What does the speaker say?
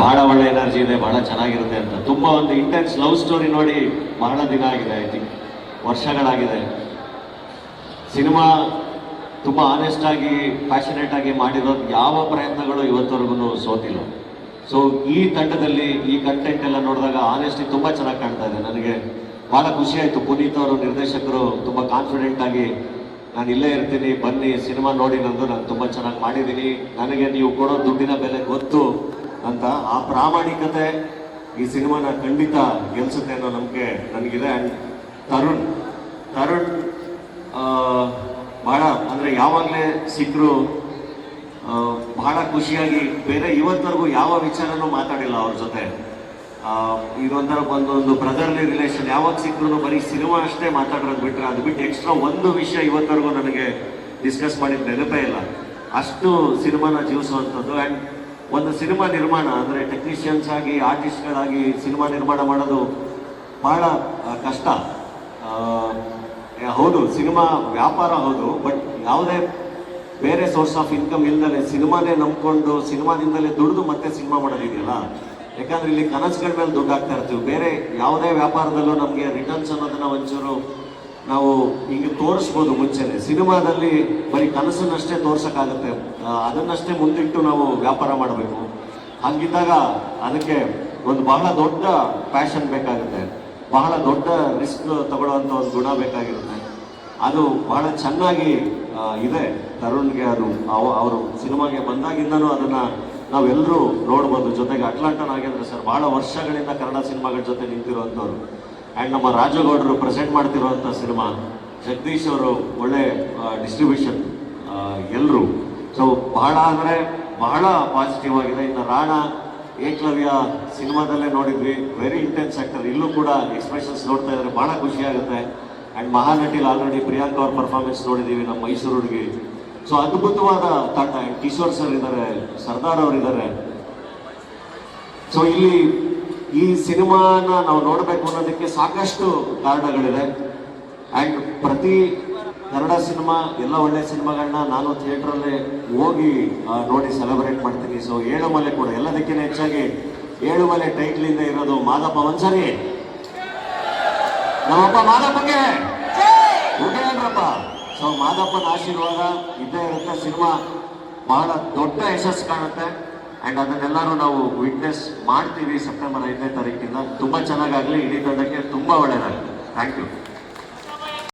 ಬಹಳ ಒಳ್ಳೆ ಎನರ್ಜಿ ಇದೆ, ಬಹಳ ಚೆನ್ನಾಗಿರುತ್ತೆ ಅಂತ. ತುಂಬಾ ಒಂದು ಇಂಟೆನ್ಸ್ ಲವ್ ಸ್ಟೋರಿ ನೋಡಿ ಬಹಳ ದಿನ ಆಗಿದೆ ಐ ಥಿಂಕ್ ವರ್ಷಗಳಾಗಿದೆ. ಸಿನಿಮಾ ತುಂಬ ಆನೆಸ್ಟ್ ಆಗಿ ಪ್ಯಾಷನೇಟ್ ಆಗಿ ಮಾಡಿರೋದು ಯಾವ ಪ್ರಯತ್ನಗಳು ಇವತ್ತವರೆಗೂ ಸೋತಿಲ್ಲ. ಸೊ ಈ ತಂಡದಲ್ಲಿ ಈ ಕಂಟೆಂಟ್ ಎಲ್ಲ ನೋಡಿದಾಗ ಆನೆಸ್ಟಿ ತುಂಬಾ ಚೆನ್ನಾಗಿ ಕಾಣ್ತಾ ಇದೆ. ನನಗೆ ಬಹಳ ಖುಷಿ ಆಯ್ತು. ಪುನೀತ್ ಅವರು, ನಿರ್ದೇಶಕರು ತುಂಬಾ ಕಾನ್ಫಿಡೆಂಟ್ ಆಗಿ ನಾನು ಇಲ್ಲೇ ಇರ್ತೀನಿ, ಬನ್ನಿ, ಸಿನಿಮಾ ನೋಡಿ ನಂದು, ನಾನು ತುಂಬಾ ಚೆನ್ನಾಗಿ ಮಾಡಿದ್ದೀನಿ. ನನಗೆ ನೀವು ಕೊಡೋ ದುಡ್ಡಿನ ಬೆಲೆ ಗೊತ್ತು. ಅಂತ ಆ ಪ್ರಾಮಾಣಿಕತೆ ಈ ಸಿನಿಮಾನ ಖಂಡಿತ ಗೆಲ್ಸುತ್ತೆ ಅನ್ನೋ ನಂಬಿಕೆ ನನಗಿದೆ. ಆ್ಯಂಡ್ ತರುಣ್ ತರುಣ್ ಭಾಳ ಅಂದ್ರೆ ಯಾವಾಗಲೇ ಸಿಕ್ಕರು ಬಹಳ ಖುಷಿಯಾಗಿ ಬೇರೆ ಇವತ್ತವರೆಗೂ ಯಾವ ವಿಚಾರನೂ ಮಾತಾಡಿಲ್ಲ ಅವ್ರ ಜೊತೆ. ಇದೊಂಥರ ಒಂದೊಂದು ಬ್ರದರ್ಲಿ ರಿಲೇಷನ್ ಯಾವಾಗ ಸಿಕ್ಕರು ಬರೀ ಸಿನಿಮಾ ಅಷ್ಟೇ ಮಾತಾಡೋದು ಬಿಟ್ಟರೆ ಅದು ಬಿಟ್ಟು ಎಕ್ಸ್ಟ್ರಾ ಒಂದು ವಿಷಯ ಇವತ್ತವರೆಗೂ ನನಗೆ ಡಿಸ್ಕಸ್ ಮಾಡಿದ ನೆನಪೇ ಇಲ್ಲ. ಅಷ್ಟು ಸಿನಿಮಾನ ಜೀವಿಸುವಂಥದ್ದು. ಆ್ಯಂಡ್ ಒಂದು ಸಿನಿಮಾ ನಿರ್ಮಾಣ ಅಂದರೆ ಟೆಕ್ನಿಷಿಯನ್ಸ್ ಆಗಿ ಆರ್ಟಿಸ್ಟ್ಗಳಾಗಿ ಸಿನಿಮಾ ನಿರ್ಮಾಣ ಮಾಡೋದು ಬಹಳ ಕಷ್ಟ. ಹೌದು, ಸಿನಿಮಾ ವ್ಯಾಪಾರ ಹೌದು ಬಟ್ ಯಾವುದೇ ಬೇರೆ ಸೋರ್ಸ್ ಆಫ್ ಇನ್ಕಮ್ ಇಲ್ಲದೆ ಸಿನಿಮಾನೇ ನಂಬ್ಕೊಂಡು, ಸಿನಿಮಾದಿಂದಲೇ ದುಡಿದು ಮತ್ತೆ ಸಿನಿಮಾ ಮಾಡೋದಿದೆಯಲ್ಲ? ಯಾಕಂದ್ರೆ ಇಲ್ಲಿ ಕನಸುಗಳ ಮೇಲೆ ದುಡ್ಡು ಹಾಕ್ತಾ ಇರ್ತೀವಿ. ಬೇರೆ ಯಾವುದೇ ವ್ಯಾಪಾರದಲ್ಲೂ ನಮಗೆ ರಿಟರ್ನ್ಸ್ ಅನ್ನೋದನ್ನ ಒಂಚೂರು ನಾವು ಹಿಂಗೆ ತೋರಿಸ್ಬೋದು ಮುಂಚೆನೆ. ಸಿನಿಮಾದಲ್ಲಿ ಬರೀ ಕನಸನ್ನಷ್ಟೇ ತೋರ್ಸೋಕ್ಕಾಗುತ್ತೆ. ಅದನ್ನಷ್ಟೇ ಮುಂದಿಟ್ಟು ನಾವು ವ್ಯಾಪಾರ ಮಾಡಬೇಕು. ಹಾಗಿದ್ದಾಗ ಅದಕ್ಕೆ ಒಂದು ಬಹಳ ದೊಡ್ಡ ಪ್ಯಾಷನ್ ಬೇಕಾಗುತ್ತೆ. ಬಹಳ ದೊಡ್ಡ ರಿಸ್ಕ್ ತಗೊಳ್ಳುವಂಥ ಒಂದು ಗುಣ ಬೇಕಾಗಿರುತ್ತೆ. ಅದು ಬಹಳ ಚೆನ್ನಾಗಿ ಇದೆ. ತರುಣ್ಗೆ ಅದು, ಅವ- ಅವರು ಸಿನಿಮಾಗೆ ಬಂದಾಗಿಂದನೂ ಅದನ್ನು ನಾವೆಲ್ಲರೂ ನೋಡ್ಬೋದು. ಜೊತೆಗೆ ಅಟ್ಲಾಂಟನ್ ಆಗಿದ್ರೆ ಸರ್, ಬಹಳ ವರ್ಷಗಳಿಂದ ಕನ್ನಡ ಸಿನಿಮಾಗಳ ಜೊತೆ ನಿಂತಿರುವಂಥವ್ರು. ಆ್ಯಂಡ್ ನಮ್ಮ ರಾಜಗೌಡರು ಪ್ರೆಸೆಂಟ್ ಮಾಡ್ತಿರುವಂಥ ಸಿನಿಮಾ ಜಗದೀಶ್ ಅವರು ಒಳ್ಳೆ ಡಿಸ್ಟ್ರಿಬ್ಯೂಷನ್ ಎಲ್ಲರೂ ಸೊ ಬಹಳ ಅಂದರೆ ಬಹಳ ಪಾಸಿಟಿವ್ ಆಗಿದೆ. ಇನ್ನು ರಾಣ ಏಕಲವ್ಯ ಸಿನಿಮಾದಲ್ಲೇ ನೋಡಿದ್ವಿ. ವೆರಿ ಇಂಟೆನ್ಸ್ ಆಕ್ಟರ್ ಇಲ್ಲೂ ಕೂಡ ಎಕ್ಸ್ಪ್ರೆಷನ್ಸ್ ನೋಡ್ತಾ ಇದ್ರೆ ಬಹಳ ಖುಷಿ ಆಗುತ್ತೆ. ಆ್ಯಂಡ್ ಮಹಾನಟಿಲ್ ಆಲ್ರೆಡಿ ಪ್ರಿಯಾಂಕಾ ಅವ್ರ ಪರ್ಫಾರ್ಮೆನ್ಸ್ ನೋಡಿದ್ದೀವಿ ನಮ್ಮ ಮೈಸೂರು ಹುಡುಗಿ. ಸೊ ಅದ್ಭುತವಾದ ತಾಟ ಕಿಶೋರ್ ಸರ್ ಇದ್ದಾರೆ. ಸರ್ದಾರ್ ಅವರಿದ್ದಾರೆ. ಸೊ ಇಲ್ಲಿ ಈ ಸಿನಿಮಾನ ನಾವು ನೋಡಬೇಕು ಅನ್ನೋದಕ್ಕೆ ಸಾಕಷ್ಟು ಕಾರಣಗಳಿದೆ ಆ್ಯಂಡ್ ಪ್ರತಿ ಕನ್ನಡ ಸಿನಿಮಾ, ಎಲ್ಲ ಒಳ್ಳೆ ಸಿನಿಮಾಗಳನ್ನ ನಾನು ಥಿಯೇಟ್ರಲ್ಲೇ ಹೋಗಿ ನೋಡಿ ಸೆಲೆಬ್ರೇಟ್ ಮಾಡ್ತೀನಿ. ಸೊ ಏಳುಮಲೆ ಕೂಡ ಎಲ್ಲದಕ್ಕಿಂತ ಹೆಚ್ಚಾಗಿ ಏಳುಮಲೆ ಟೈಟ್ಲಿಂದ ಇರೋದು ಮಾದಪ್ಪ ಒಂದ್ಸರಿ ನಮ್ಮಪ್ಪ ಮಾದಪ್ಪಗೆ. ಅಲ್ರಪ್ಪ ಸೊ ಮಾದಪ್ಪನ ಆಶೀರ್ವಾದ ಇದ್ದೇ ಇರುತ್ತೆ. ಸಿನಿಮಾ ಬಹಳ ದೊಡ್ಡ ಯಶಸ್ಸು ಕಾಣುತ್ತೆ. ಅಂಡ್ ಅದನ್ನೆಲ್ಲರೂ ನಾವು ವಿಟ್ನೆಸ್ ಮಾಡ್ತೀವಿ ಸೆಪ್ಟೆಂಬರ್ ಐದನೇ ತಾರೀಕಿಂದ. ತುಂಬಾ ಚೆನ್ನಾಗಾಗಲಿ, ಇಡೀ ತಂಡಕ್ಕೆ ತುಂಬಾ ಒಳ್ಳೆಯದಾಗಲಿ ಥ್ಯಾಂಕ್ ಯು